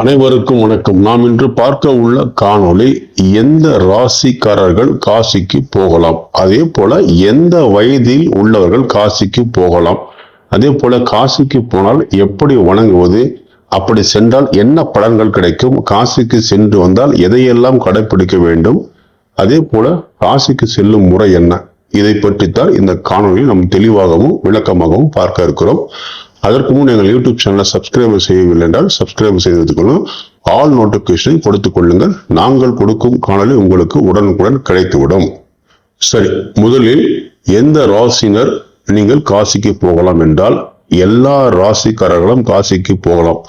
அனைவருக்கும் வணக்கம். நாம் இன்று பார்க்க உள்ள காணொளி எந்த ராசிக்காரர்கள் காசிக்கு போகலாம்? அதே போல எந்த வயதில் உள்ளவர்கள் காசிக்கு போகலாம்? அதே போல காசிக்கு போனால் எப்படி வணங்குவது? அப்படி சென்றால் என்ன பலன்கள் கிடைக்கும்? காசிக்கு சென்று வந்தால் எதையெல்லாம் கடைபிடிக்க வேண்டும்? அதே போல காசிக்கு செல்லும் முறை என்ன? இதை பற்றித்தான் இந்த காணொளியில் நாம் தெளிவாகவும் விளக்கமாகவும் பார்க்க இருக்கிறோம். அதற்கு முன் எங்கள் யூடியூப் சேனலை சப்ஸ்கிரைப் செய்யவில்லை என்றால் சப்ஸ்கிரைப் செய்ததுக்கணும் ஆல் நோட்டிபிகேஷனை கொடுத்துக் கொள்ளுங்கள். நாங்கள் கொடுக்கும் காணொலி உங்களுக்கு உடனுக்குடன் கிடைத்துவிடும். சரி முதலில் எந்த ராசினர் நீங்கள் காசிக்கு போகலாம் என்றால் எல்லா ராசிக்காரர்களும் காசிக்கு போகலாம்.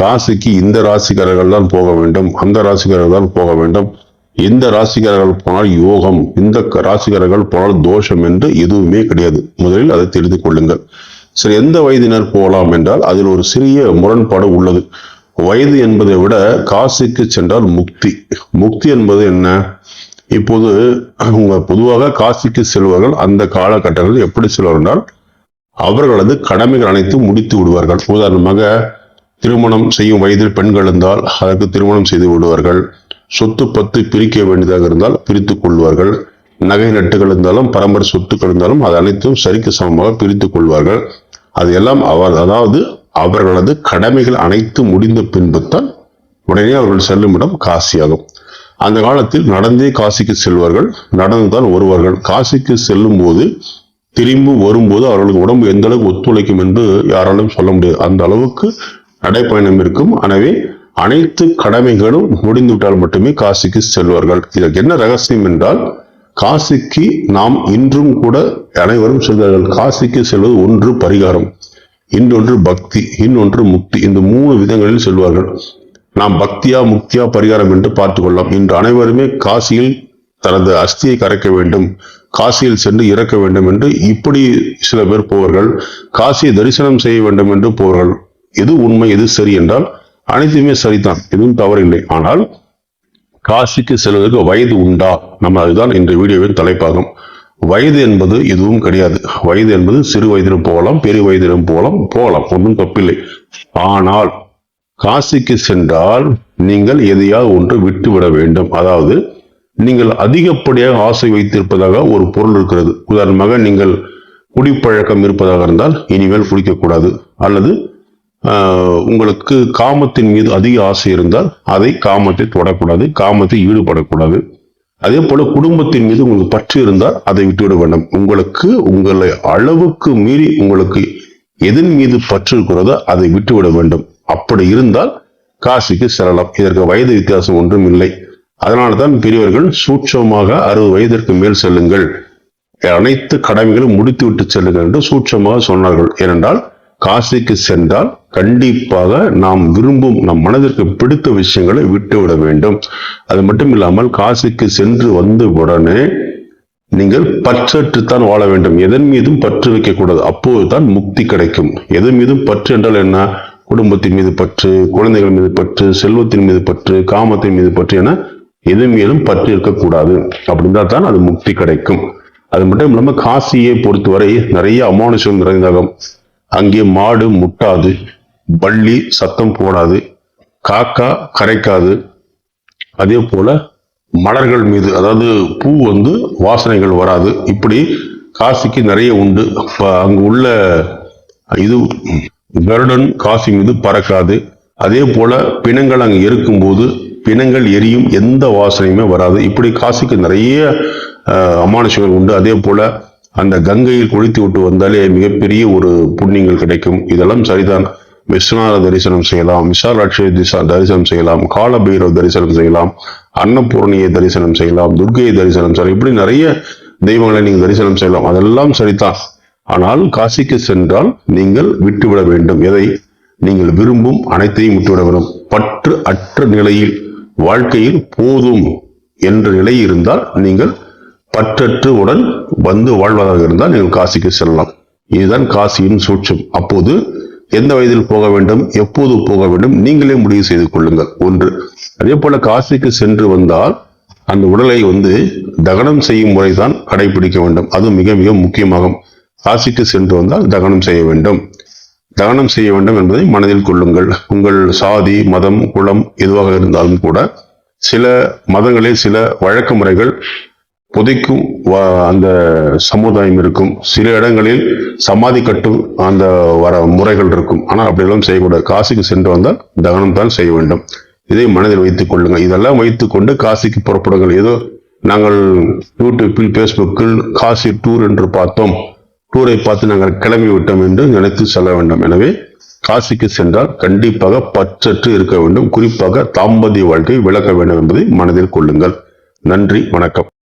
காசிக்கு இந்த ராசிக்காரர்கள் தான் போக வேண்டும் அந்த ராசிக்காரர்கள் தான் போக வேண்டும். இந்த ராசிக்காரர்கள் போனால் யோகம் இந்த ராசிக்காரர்கள் போனால் தோஷம் என்று எதுவுமே கிடையாது. முதலில் அதை தெரிந்து கொள்ளுங்கள். சரி எந்த வயதினர் போகலாம் என்றால் அதில் ஒரு சிறிய முரண்பாடு உள்ளது. வயது என்பதை விட காசிக்கு சென்றால் முக்தி. முக்தி என்பது என்ன? இப்போது அவங்க பொதுவாக காசிக்கு செல்வார்கள். அந்த காலகட்டங்களில் எப்படி செல்வார்கள் அவர்களது கடமைகள் அனைத்தும் முடித்து விடுவார்கள். உதாரணமாக திருமணம் செய்யும் வயதில் பெண்கள் இருந்தால் அதற்கு திருமணம் செய்து விடுவார்கள். சொத்து பத்து பிரிக்க வேண்டியதாக இருந்தால் பிரித்துக் கொள்வார்கள். நகை நட்டுகள் இருந்தாலும் பரம்பரை சொத்துக்கள் இருந்தாலும் அது அனைத்தும் சரிக்கு சமமாக பிரித்துக் கொள்வார்கள். அது எல்லாம் அவர் அதாவது அவர்களது கடமைகள் அனைத்தும் முடிந்த பின்புத்தான் உடனே அவர்கள் செல்லும் இடம் காசியாகும். அந்த காலத்தில் நடந்தே காசிக்கு செல்வார்கள். நடந்துதான் வருவார்கள். காசிக்கு செல்லும் போது திரும்பி வரும்போது அவர்களுக்கு உடம்பு எந்த அளவுக்கு ஒத்துழைக்கும் என்று யாராலும் சொல்ல முடியாது. அந்த அளவுக்கு நடைப்பயணம் இருக்கும். எனவே அனைத்து கடமைகளும் முடிந்துவிட்டால் மட்டுமே காசிக்கு செல்வார்கள். இதற்கு என்ன ரகசியம் என்றால் காசிக்கு நாம் இன்றும் கூட அனைவரும் செல்வார்கள். காசிக்கு செல்வது ஒன்று பரிகாரம் இன்னொன்று பக்தி இன்னொன்று முக்தி. இந்த மூணு விதங்களில் செல்வார்கள். நாம் பக்தியா முக்தியா பரிகாரம் என்று பார்த்து கொள்ளலாம். இன்று அனைவருமே காசியில் தனது அஸ்தியை கரைக்க வேண்டும் காசியில் சென்று இறக்க வேண்டும் என்று இப்படி சில பேர் போவார்கள். காசியை தரிசனம் செய்ய வேண்டும் என்று போவார்கள். எது உண்மை எது சரி என்றால் அனைத்துமே சரிதான். எதுவும் தவறில்லை ஆனால் காசிக்கு செல்வதற்கு வயது உண்டா? நம்ம அதுதான் இந்த வீடியோவின் தலைப்பாகும். வயது என்பது எதுவும் கிடையாது. வயது என்பது சிறு வயதிலும் போகலாம் பெரிய வயதிலும் போகலாம் போகலாம். ஒன்றும் தப்பில்லை. ஆனால் காசிக்கு சென்றால் நீங்கள் எதையாவது ஒன்று விட்டுவிட வேண்டும். அதாவது நீங்கள் அதிகப்படியாக ஆசை வைத்திருப்பதாக ஒரு பொருள் இருக்கிறது. உதாரணமாக நீங்கள் குடிப்பழக்கம் இருப்பதாக இருந்தால் இனிமேல் குடிக்கக்கூடாது. அல்லது உங்களுக்கு காமத்தின் மீது அதிக ஆசை இருந்தால் அதை காமத்தை தொடக்கூடாது காமத்தை ஈடுபடக்கூடாது. அதே போல குடும்பத்தின் மீது உங்களுக்கு பற்று இருந்தால் அதை விட்டுவிட வேண்டும். உங்களுக்கு உங்களை அளவுக்கு மீறி உங்களுக்கு எதன் மீது பற்று இருக்கிறதோ அதை விட்டுவிட வேண்டும். அப்படி இருந்தால் காசிக்கு செல்லலாம். இதற்கு வயது வித்தியாசம் ஒன்றும் இல்லை. அதனால தான் பெரியவர்கள் சூட்சமாக அறுபது வயதிற்கு மேல் செல்லுங்கள். அனைத்து கடமைகளும் முடித்துவிட்டு செல்லுங்கள் என்று சூட்சமாக சொன்னார்கள். ஏனென்றால் காசிக்கு சென்றால் கண்டிப்பாக நாம் விரும்பும் நம் மனதிற்கு பிடித்த விஷயங்களை விட்டுவிட வேண்டும். அது மட்டும் இல்லாமல் காசிக்கு சென்று வந்த உடனே நீங்கள் பற்றற்றுத்தான் வாழ வேண்டும். எதன் மீதும் பற்று வைக்கக்கூடாது. அப்போதுதான் முக்தி கிடைக்கும். எதன் மீதும் பற்று என்றால் என்ன? குடும்பத்தின் மீது பற்று குழந்தைகள் மீது பற்று செல்வத்தின் மீது பற்று காமத்தின் மீது பற்று என எதன் மீதும் பற்று இருக்கக்கூடாது. அப்படின்னா தான் அது முக்தி கிடைக்கும். அது மட்டும் இல்லாமல் காசியை பொறுத்தவரை நிறைய அமானுஷம் நிறைந்தகம். அங்கே மாடு முட்டாது பள்ளி சத்தம் போடாது காக்கா கரைக்காது. அதே போல மலர்கள் மீது அதாவது பூ வந்து வாசனைகள் வராது. இப்படி காசிக்கு நிறைய உண்டு. இப்ப அங்கு உள்ள இது கருடன் காசி மீது பறக்காது. அதே போல பிணங்கள் அங்கே இருக்கும்போது பிணங்கள் எரியும் எந்த வாசனையுமே வராது. இப்படி காசிக்கு நிறைய அமானுஷங்கள் உண்டு. அதே போல அந்த கங்கையில் குளித்து விட்டு வந்தாலே மிகப்பெரிய ஒரு புண்ணியங்கள் கிடைக்கும். இதெல்லாம் சரிதான். விஸ்வநாத தரிசனம் செய்யலாம். விசாலாட்சி தரிசனம் செய்யலாம். காலபைரவ தரிசனம் செய்யலாம். அன்னபூரணியை தரிசனம் செய்யலாம். துர்கையை தரிசனம் செய்யலாம். இப்படி நிறைய தெய்வங்களை நீங்கள் தரிசனம் செய்யலாம். அதெல்லாம் சரிதான். ஆனால் காசிக்கு சென்றால் நீங்கள் விட்டுவிட வேண்டும். எதை? நீங்கள் விரும்பும் அனைத்தையும் விட்டுவிட வேண்டும். பற்று அற்ற நிலையில் வாழ்க்கையில் போதும் என்ற நிலை இருந்தால் நீங்கள் பற்றற்று உடன் வந்து வாழ்வதாக இருந்தால் நீங்கள் காசிக்கு செல்லலாம். இதுதான் காசியின் சூட்சம். அப்போது எந்த வயதில் போக வேண்டும் எப்போது போக வேண்டும் நீங்களே முடிவு செய்து கொள்ளுங்கள். ஒன்று அதே போல காசிக்கு சென்று வந்தால் அந்த உடலை வந்து தகனம் செய்யும் முறைதான் கடைபிடிக்க வேண்டும். அது மிக மிக முக்கியமாகும். காசிக்கு சென்று வந்தால் தகனம் செய்ய வேண்டும். தகனம் செய்ய வேண்டும் என்பதை மனதில் கொள்ளுங்கள். உங்கள் சாதி மதம் குலம் எதுவாக இருந்தாலும் கூட சில மதங்களில் சில வழக்க முறைகள் புதைக்கும் வ- அந்த சமுதாயம் இருக்கும். சில இடங்களில் சமாதி கட்டும் அந்த வர முறைகள் இருக்கும். ஆனால் அப்படியெல்லாம் செய்யக்கூடாது. காசிக்கு சென்று வந்தால் தகனம் தான் செய்ய வேண்டும். இதை மனதில் வைத்துக் கொள்ளுங்கள். இதெல்லாம் வைத்துக்கொண்டு காசிக்கு புறப்படுங்கள். ஏதோ நாங்கள் யூடியூப்பில் ஃபேஸ்புக்கில் காசி டூர் என்று பார்த்தோம். டூரை பார்த்து நாங்கள் கிளம்பி விட்டோம் என்று நினைத்து செல்ல வேண்டும். எனவே காசிக்கு சென்றால் கண்டிப்பாக பச்சற்று இருக்க வேண்டும். குறிப்பாக தாம்பதிய வாழ்க்கை விளக்க வேண்டும் என்பதை மனதில் கொள்ளுங்கள். நன்றி. வணக்கம்.